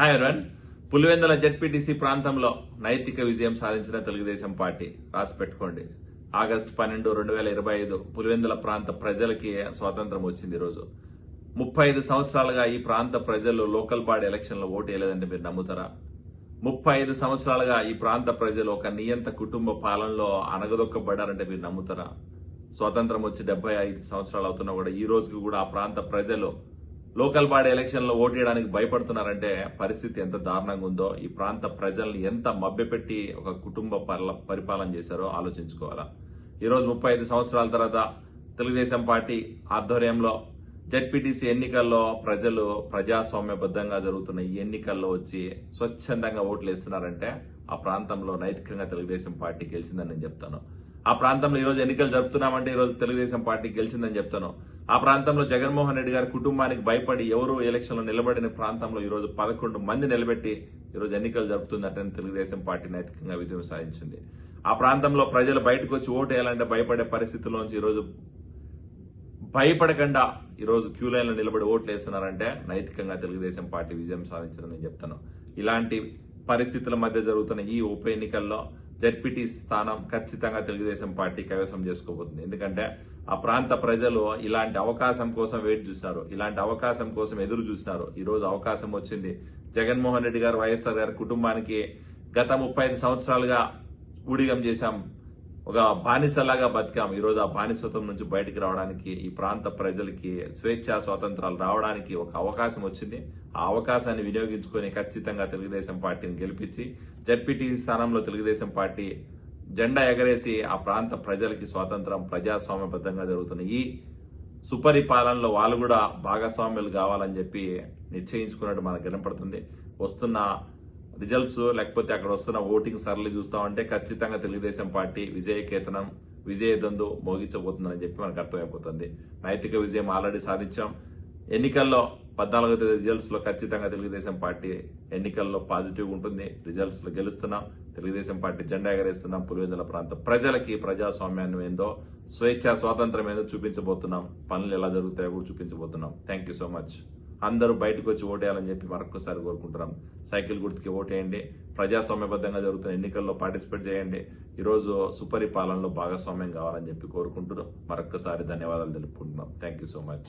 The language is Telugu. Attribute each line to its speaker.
Speaker 1: హాయ్ ఎవరన్ పులివెందుల జెడ్పీటీసీ ప్రాంతంలో నైతిక విజయం సాధించిన తెలుగుదేశం పార్టీ. రాసి పెట్టుకోండి. ఆగస్టు పన్నెండు రెండు వేల ఇరవై ఐదు పులివెందుల ప్రాంత ప్రజలకి స్వాతంత్రం వచ్చింది ఈరోజు. ముప్పై ఐదు సంవత్సరాలుగా ఈ ప్రాంత ప్రజలు లోకల్ బాడీ ఎలక్షన్లో ఓటు వేయలేదంటే మీరు నమ్ముతారా? ముప్పై ఐదు సంవత్సరాలుగా ఈ ప్రాంత ప్రజలు ఒక నియంత కుటుంబ పాలనలో అనగదొక్కబడ్డారంటే మీరు నమ్ముతారా? స్వాతంత్రం వచ్చి డెబ్బై ఐదు సంవత్సరాలు అవుతున్నా కూడా ఈ రోజుకి కూడా ఆ ప్రాంత ప్రజలు లోకల్ బాడీ ఎలక్షన్లో ఓటేయడానికి భయపడుతున్నారంటే పరిస్థితి ఎంత దారుణంగా ఉందో ఈ ప్రాంత ప్రజల్ని ఎంత మభ్యపెట్టి ఒక కుటుంబ పరిపాలన చేశారో ఆలోచించుకోవాలా. ఈరోజు ముప్పై ఐదు సంవత్సరాల తర్వాత తెలుగుదేశం పార్టీ ఆధ్వర్యంలో జెడ్పీటీసీ ఎన్నికల్లో ప్రజలు ప్రజాస్వామ్యబద్ధంగా జరుగుతున్న ఈ ఎన్నికల్లో వచ్చి స్వచ్ఛందంగా ఓట్లు వేస్తున్నారంటే ఆ ప్రాంతంలో నైతికంగా తెలుగుదేశం పార్టీ గెలిచిందని నేను చెప్తాను. ఆ ప్రాంతంలో ఈరోజు ఎన్నికలు జరుపుతున్నామంటే ఈరోజు తెలుగుదేశం పార్టీ గెలిచిందని చెప్తాను. ఆ ప్రాంతంలో జగన్మోహన్ రెడ్డి గారి కుటుంబానికి భయపడి ఎవరు ఎలక్షన్లో నిలబడిన ప్రాంతంలో ఈ రోజు పదకొండు మంది నిలబెట్టి ఈరోజు ఎన్నికలు జరుపుతుందంటే తెలుగుదేశం పార్టీ నైతికంగా విజయం సాధించింది. ఆ ప్రాంతంలో ప్రజలు బయటకు వచ్చి ఓటు వేయాలంటే భయపడే పరిస్థితుల్లోంచి ఈరోజు భయపడకుండా ఈరోజు క్యూ లైన్లో నిలబడి ఓట్లు వేస్తున్నారంటే నైతికంగా తెలుగుదేశం పార్టీ విజయం సాధించిందని నేను చెప్తాను. ఇలాంటి పరిస్థితుల మధ్య జరుగుతున్న ఈ ఉప ఎన్నికల్లో జడ్పీటీ స్థానం ఖచ్చితంగా తెలుగుదేశం పార్టీ కైవసం చేసుకోబోతుంది. ఎందుకంటే ఆ ప్రాంత ప్రజలు ఇలాంటి అవకాశం కోసం వెయిట్ చూసినారు ఇలాంటి అవకాశం కోసం ఎదురు చూసినారు ఈరోజు అవకాశం వచ్చింది. జగన్మోహన్ రెడ్డి గారు వైఎస్ఆర్ గారి కుటుంబానికి గత ముప్పై ఐదు సంవత్సరాలుగా ఊడిగం చేశాం. ఒక బానిసలాగా బతికాం ఈరోజు ఆ బానిసత్వం నుంచి బయటకు రావడానికి ఈ ప్రాంత ప్రజలకి స్వేచ్ఛా స్వాతంత్రాలు రావడానికి ఒక అవకాశం వచ్చింది. ఆ అవకాశాన్ని వినియోగించుకొని ఖచ్చితంగా తెలుగుదేశం పార్టీని గెలిపించి జడ్పీటీసీ స్థానంలో తెలుగుదేశం పార్టీ జెండా ఎగరేసి ఆ ప్రాంత ప్రజలకి స్వాతంత్రం ప్రజాస్వామ్యబద్ధంగా జరుగుతున్న ఈ సుపరిపాలనలో వాళ్ళు కూడా భాగస్వామ్యులు కావాలని చెప్పి నిశ్చయించుకున్నట్టు మనకు కనపడుతుంది వస్తున్న రిజల్ట్స్ లేకపోతే అక్కడ వస్తున్న ఓటింగ్ సరళి చూస్తామంటే ఖచ్చితంగా తెలుగుదేశం పార్టీ విజయకేతనం విజయదందు మోగించబోతుందని చెప్పి మనకు అర్థమైపోతుంది. నైతిక విజయం ఆల్రెడీ సాధించాం. ఎన్నికల్లో పద్నాలుగో తేదీ రిజల్ట్స్లో ఖచ్చితంగా తెలుగుదేశం పార్టీ ఎన్నికల్లో పాజిటివ్ ఉంటుంది. రిజల్ట్స్లో గెలుస్తున్నాం. తెలుగుదేశం పార్టీ జెండా ఎగరేస్తున్నాం. పులివెందుల ప్రాంత ప్రజలకి ప్రజాస్వామ్యాన్ని ఏందో స్వేచ్ఛ స్వాతంత్రం ఏందో చూపించబోతున్నాం. పనులు ఎలా జరుగుతాయో కూడా చూపించబోతున్నాం. థ్యాంక్ యూ సో మచ్ అందరూ బయటకు వచ్చి ఓటేయాలని చెప్పి మరొకసారి కోరుకుంటున్నాం. సైకిల్ గుర్తుకి ఓటేయండి. ప్రజాస్వామ్యబద్ధంగా జరుగుతున్న ఎన్నికల్లో పార్టిసిపేట్ చేయండి. ఈరోజు సుపరిపాలనలో భాగస్వామ్యం కావాలని చెప్పి కోరుకుంటున్నాం. మరొకసారి ధన్యవాదాలు తెలుపుకుంటున్నాం. Thank you so much